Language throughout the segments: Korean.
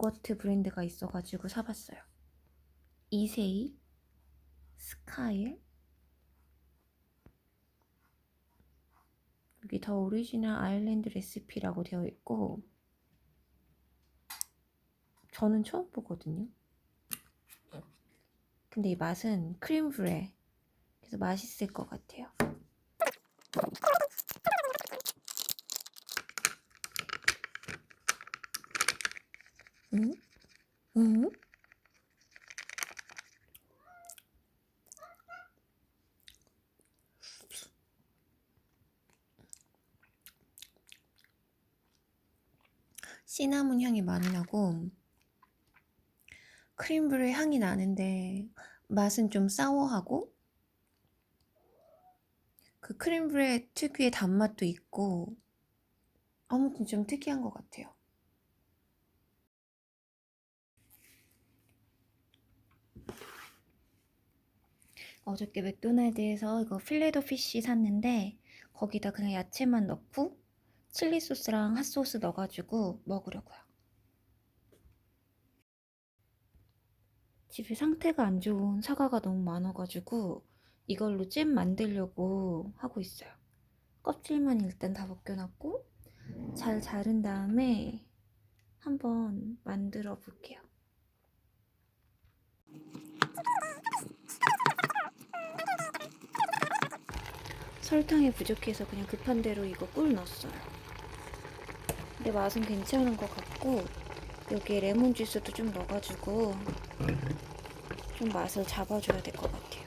요거트 브랜드가 있어가지고 사봤어요. 이세이, 스카일, 여기 더 오리지널 아일랜드 레시피라고 되어 있고 저는 처음 보거든요. 근데 이 맛은 크림 브레 그래서 맛있을 것 같아요. 응? 응? 시나몬 향이 많이 나고 크림브레 향이 나는데 맛은 좀 사워하고 그 크림브레 특유의 단맛도 있고 아무튼 좀 특이한 것 같아요. 어저께 맥도날드에서 이거 필레도 피쉬 샀는데 거기다 그냥 야채만 넣고 칠리 소스랑 핫소스 넣어가지고 먹으려고요. 집에 상태가 안 좋은 사과가 너무 많아가지고 이걸로 잼 만들려고 하고 있어요. 껍질만 일단 다 벗겨놨고 잘 자른 다음에 한번 만들어 볼게요. 설탕이 부족해서 그냥 급한 대로 이거 꿀 넣었어요. 근데 맛은 괜찮은 것 같고 여기에 레몬 주스도 좀 넣어가지고 좀 맛을 잡아줘야 될 것 같아요.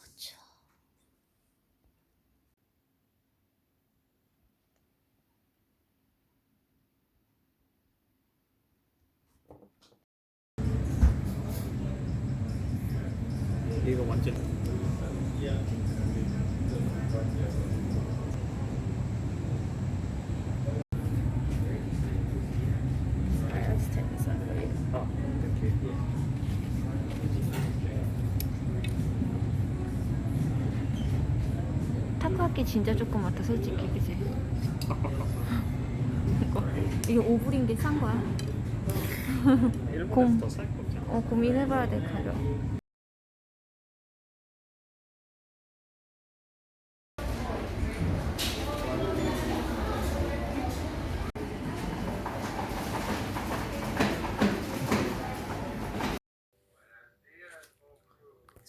그렇죠. 이거 완전 Alright, let's take this out for you. 아, 이 렇게 타코야끼 진짜 조그맣다 솔직히 그지? 이거 이게 오불인 게 싼 거야? 곰. 어 고민해봐야 될 가격.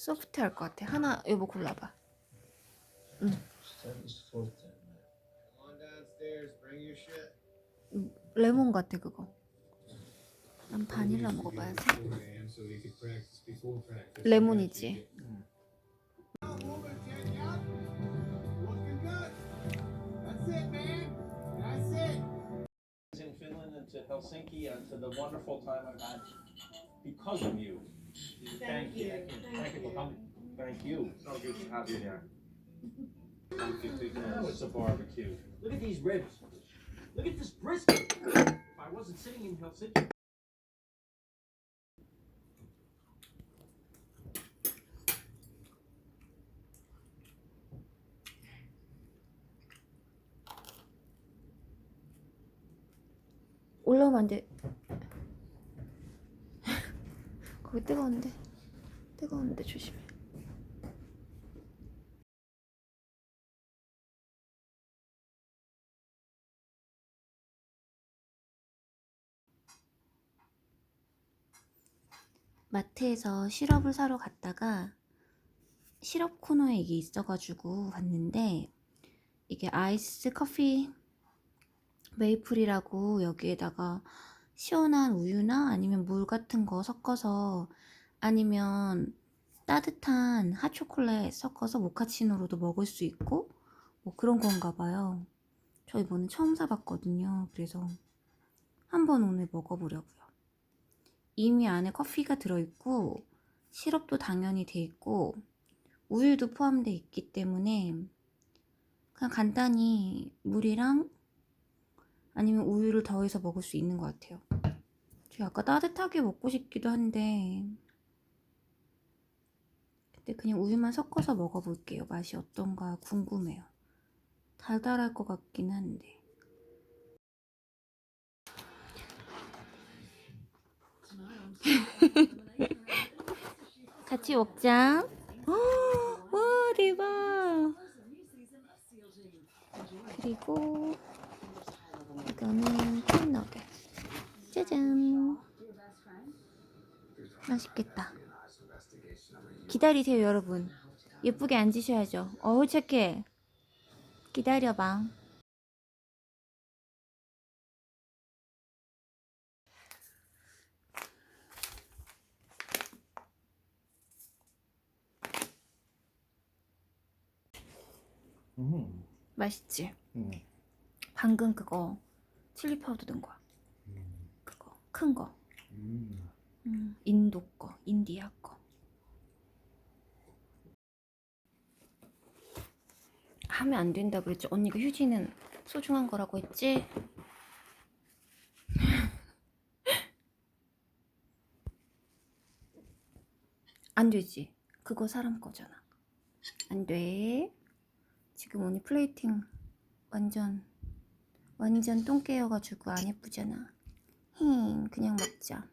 소프트할 것 같아. 하나 여보 골라봐. Shit. 레몬 같아 그거. 난 바닐라 먹어봐야지. 레몬이지. You. Thank you. Thank you for coming. Thank you. So good to have you here. Oh, it's a barbecue. Look at these ribs. Look at this brisket. If I wasn't sitting in Helsinki. 올라오면 안 돼. 거기 뜨거운데. 뜨거운데 조심해. 마트에서 시럽을 사러 갔다가 시럽 코너에 이게 있어가지고 갔는데 이게 아이스 커피 메이플이라고 여기에다가 시원한 우유나 아니면 물 같은 거 섞어서 아니면 따뜻한 핫초콜릿 섞어서 모카치노로도 먹을 수 있고 뭐 그런 건가 봐요. 저 이번에 처음 사봤거든요. 그래서 한번 오늘 먹어보려고요. 이미 안에 커피가 들어있고 시럽도 당연히 돼 있고 우유도 포함돼 있기 때문에 그냥 간단히 물이랑 아니면 우유를 더해서 먹을 수 있는 것 같아요. 저 아까 따뜻하게 먹고 싶기도 한데 근데 그냥 우유만 섞어서 먹어볼게요. 맛이 어떤가 궁금해요. 달달할 것 같긴 한데. 같이 먹자. 와 대박. 그리고 이거는 콘너겟. 짜잔. 맛있겠다. 기다리세요 여러분. 예쁘게 앉으셔야죠. 어우 착해. 기다려봐. 음. 맛있지? 음. 방금 그거 칠리 파우더 넣은 거야. 그거 큰 거. 음. 음, 인도 거, 인디아 거. 하면 안 된다 그랬지. 언니가 휴지는 소중한 거라고 했지. 안 되지. 그거 사람 거잖아. 안 돼. 지금 언니 플레이팅 완전 완전 똥개여가지고 안 예쁘잖아. 힝, 그냥 먹자.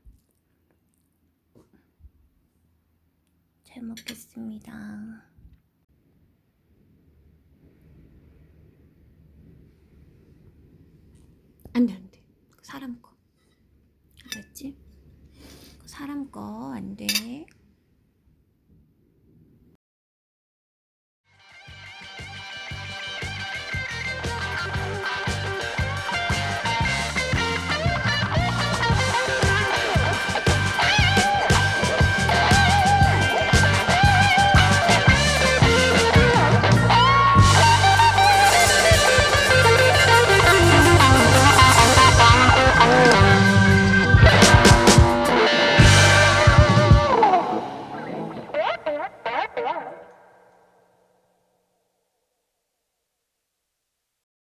잘 먹겠습니다. 안 돼, 안 돼. 그거 사람 거. 알았지? 그거 사람 거 안 돼.